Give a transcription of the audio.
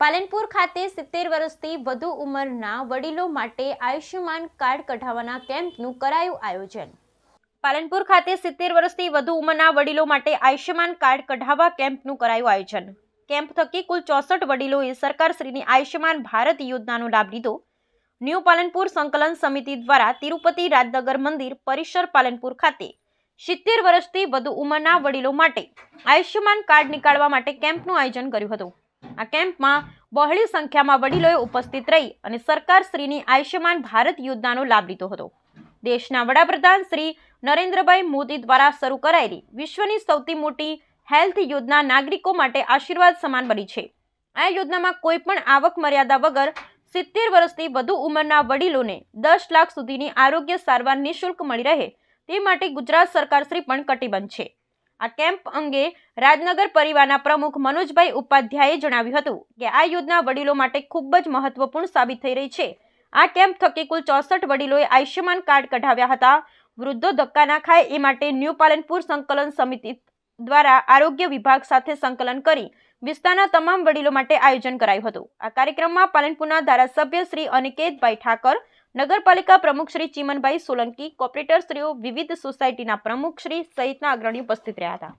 પાલનપુર ખાતે સિત્તેર વર્ષથી વધુ ઉંમરના વડીલો માટે આયુષ્યમાન કાર્ડ કઢાવવાના કેમ્પનું કરાયું આયોજન. પાલનપુર ખાતે સિત્તેર વર્ષથી વધુ ઉંમરના વડીલો માટે આયુષ્યમાન કાર્ડ કઢાવવા કેમ્પનું કરાયું આયોજન. કેમ્પ થકી કુલ ચોસઠ વડીલોએ સરકારશ્રીની આયુષ્યમાન ભારત યોજનાનો લાભ લીધો. ન્યૂ પાલનપુર સંકલન સમિતિ દ્વારા તિરુપતિ રાજનગર મંદિર પરિસર પાલનપુર ખાતે સિત્તેર વર્ષથી વધુ ઉંમરના વડીલો માટે આયુષ્યમાન કાર્ડ નીકાળવા માટે કેમ્પનું આયોજન કર્યું હતું. આ કેમ્પમાં બહોળી સંખ્યામાં વડીલોએ ઉપસ્થિત રહી અને સરકારશ્રીની આયુષ્યમાન ભારત યોજનાનો લાભ લીધો હતો. દેશના વડાપ્રધાન શ્રી નરેન્દ્રભાઈ મોદી દ્વારા શરૂ કરાયેલી વિશ્વની સૌથી મોટી હેલ્થ યોજના નાગરિકો માટે આશીર્વાદ સમાન બની છે. આ યોજનામાં કોઈ પણ આવક મર્યાદા વગર સિત્તેર વર્ષથી વધુ ઉંમરના વડીલોને દસ લાખ સુધીની આરોગ્ય સારવાર નિઃશુલ્ક મળી રહે તે માટે ગુજરાત સરકાર શ્રી પણ કટિબદ્ધ છે. આ કેમ્પ અંગે રાજનગર પરિવારના પ્રમુખ મનોજભાઈ ઉપાધ્યાયે જણાવ્યું હતું કે આ યોજના વડીલો માટે ખૂબ જ મહત્વપૂર્ણ સાબિત થઈ રહી છે. આ કેમ્પ થકી કુલ ચોસઠ વડીલોએ આયુષ્યમાન કાર્ડ કઢાવ્યા હતા. વૃદ્ધો ધક્કા ના ખાય એ માટે ન્યૂ પાલનપુર સંકલન સમિતિ દ્વારા આરોગ્ય વિભાગ સાથે સંકલન કરી વિસ્તારના તમામ વડીલો માટે આયોજન કરાયું હતું. આ કાર્યક્રમમાં પાલનપુરના ધારાસભ્ય શ્રી અનિકેતભાઈ ઠાકર, નગરપાલિકા પ્રમુખ શ્રી ચીમનભાઈ સોલંકી કોર્પોરેટરશ્રીઓ વિવિધ સોસાયટીના પ્રમુખશ્રી સહિતના અગ્રણી ઉપસ્થિત રહ્યા હતા.